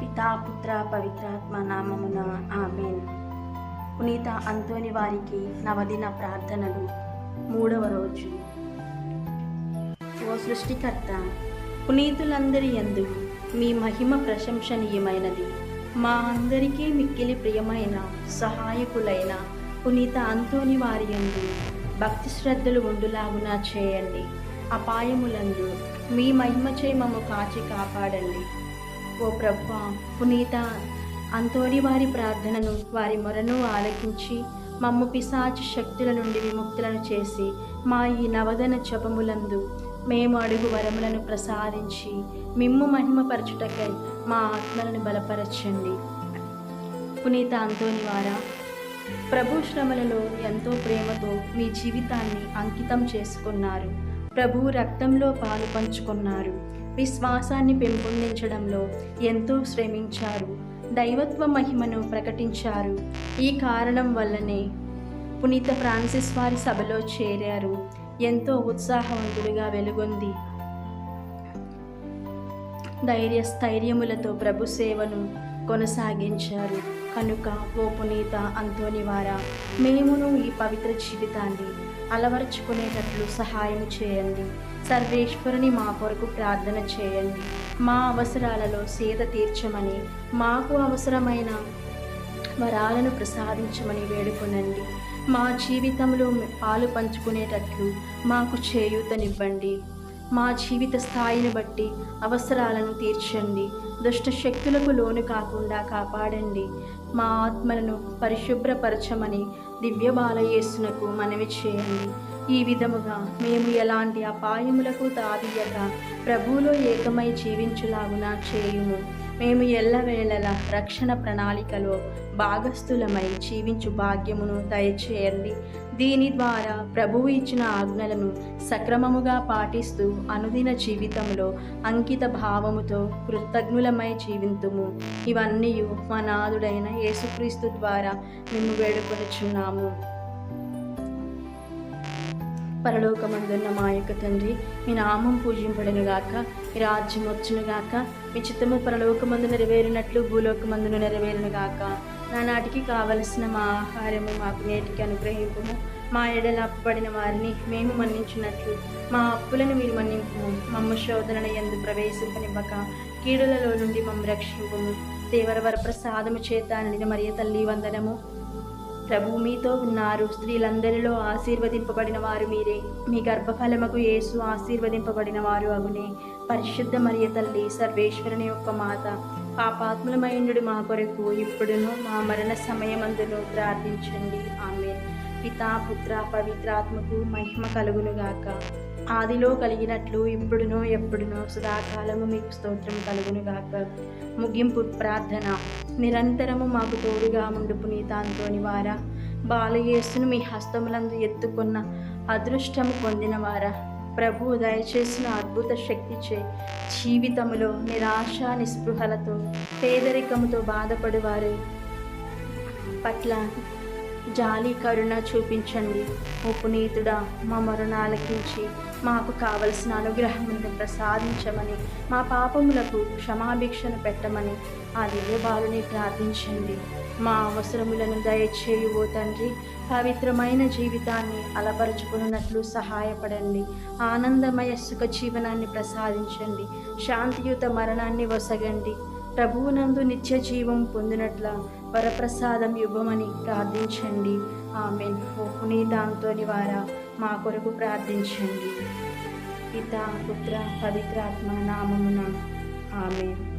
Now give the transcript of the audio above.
పితా పుత్ర పవిత్రాత్మ నామమున ఆమెన్. పునీత అంతోని వారికి నవదిన ప్రార్థనలు. మూడవ రోజు. ఓ సృష్టికర్త పునీతులందరి ఎందు మీ మహిమ ప్రశంసనీయమైనది. మా అందరికీ మిక్కిలి ప్రియమైన సహాయకులైన పునీత అంతోని వారి యందు భక్తి శ్రద్ధలు ఉండులాగునా చేయండి. అపాయములందు మీ మహిమచే మమ్ము కాచి కాపాడండి. ఓ ప్రభు పునీత అంతోని వారి ప్రార్థనను వారి మొరను ఆలకించి మమ్ము పిశాచి శక్తుల నుండి విముక్తులను చేసి మా ఈ నవదన జపములందు మేము అడుగు వరములను ప్రసాదించి మిమ్ము మహిమపరచుటకై మా ఆత్మలను బలపరచండి. పునీత అంతోని వారా ప్రభు శ్రమలలో ఎంతో ప్రేమతో మీ జీవితాన్ని అంకితం చేసుకున్నారు. ప్రభు రక్తంలో పాలు పంచుకున్నారు. విశ్వాసాన్ని పెంపొందించడంలో ఎంతో శ్రమించారు. దైవత్వ మహిమను ప్రకటించారు. ఈ కారణం వల్లనే పునీత ఫ్రాన్సిస్ వారి సభలో చేరారు. ఎంతో ఉత్సాహవంతుడిగా వెలుగొంది. ధైర్య స్థైర్యములతో ప్రభు సేవను కొనసాగించారు. కనుక ఓ పునీత అంతోని వారా మేమును ఈ పవిత్ర జీవితాన్ని అలవరుచుకునేటట్లు సహాయం చేయండి. సర్వేశ్వరుని మా కొరకు ప్రార్థన చేయండి. మా అవసరాలలో సేద తీర్చమని మాకు అవసరమైన వరాలను ప్రసాదించమని వేడుకొనండి. మా జీవితంలో పాలు పంచుకునేటట్లు మాకు చేయూతనివ్వండి. మా జీవిత స్థాయిని బట్టి అవసరాలను తీర్చండి. దుష్ట శక్తులకు లోను కాకుండా కాపాడండి. మా ఆత్మలను పరిశుభ్రపరచమని దివ్య బాలయేసునకు మనవి చేయండి. ఈ విధముగా మేము ఎలాంటి అపాయములకు తావీయక ప్రభువులో ఏకమై జీవించులాగునా చేయుము. మేము ఎల్లవేళల రక్షణ ప్రణాళికలో భాగస్థులమై జీవించు భాగ్యమును దయచేయండి. దీని ద్వారా ప్రభువు ఇచ్చిన ఆజ్ఞలను సక్రమముగా పాటిస్తూ అనుదిన జీవితంలో అంకిత భావముతో కృతజ్ఞులమై జీవింతుము. ఇవన్నీ మా నాదుడైన యేసుక్రీస్తు ద్వారా మేము వేడుకొనుచున్నాము. పరలోకమందున్న మా యొక్క తండ్రి మీ నామం పూజింపడను గాక మీ రాజ్యం వచ్చును గాక మీ చిత్తము పరలోకమందు నెరవేరినట్లు భూలోకమందును నెరవేరును గాక నానాటికి కావలసిన మా ఆహారము మాకు నేటికి అనుగ్రహింపుము. మా ఎడల అప్పబడిన వారిని మేము మన్నించినట్లు మా అప్పులను మీరు మన్నింపు మమ్మ శోధనను ఎందు ప్రవేశింపనివ్వక కీడులలో నుండి మమ్మ రక్షింపుము. దేవరవర ప్రసాదము చేత నిన్న మరియ తల్లి వందనము. ప్రభు మీతో ఉన్నారు. స్త్రీలందరిలో ఆశీర్వదింపబడిన వారు మీరే. మీ గర్భఫలముకు యేసు ఆశీర్వదింపబడిన వారు అగునే పరిశుద్ధ మరియ తల్లి సర్వేశ్వరుని యొక్క మాత పాపాత్ములమైండు మా కొరకు ఇప్పుడును మా మరణ సమయమందును ప్రార్థించండి. ఆమె పితా పుత్ర పవిత్రాత్మకు మహిమ కలుగునుగాక. ఆదిలో కలిగినట్లు ఇప్పుడునో ఎప్పుడునో సదాకాలము మీకు స్తోత్రం కలుగునుగాక. ముగింపు ప్రార్థన. నిరంతరము మాకు తోడుగా ముండు పునీతాంతోని వారా బాలయేసును మీ హస్తములందు ఎత్తుకున్న అదృష్టము పొందినవారా ప్రభు దయచేసిన అద్భుత శక్తిచే జీవితములో నిరాశ నిస్పృహలతో పేదరికముతో బాధపడేవారు. పట్ల జాలి కరుణ చూపించండి. ఓ పునీతుడా మా మరణాలకించి మాకు కావలసిన అనుగ్రహములను ప్రసాదించమని మా పాపములకు క్షమాభిక్షను పెట్టమని ఆ దివ్యబాలుని ప్రార్థించండి. మా అవసరములను దయచేయు ఓ తండ్రి పవిత్రమైన జీవితాన్ని అలపరుచుకున్నట్లు సహాయపడండి. ఆనందమయ సుఖ జీవనాన్ని ప్రసాదించండి. శాంతియుత మరణాన్ని వసగండి. ప్రభువునందు నిత్య జీవం పొందినట్ల వరప్రసాదం ఇవ్వమని ప్రార్థించండి. ఆమె ఓ పునీతాంతోని వారా మా కొరకు ప్రార్థించండి. పిత పుత్ర పవిత్రాత్మ నామమున. ఆమె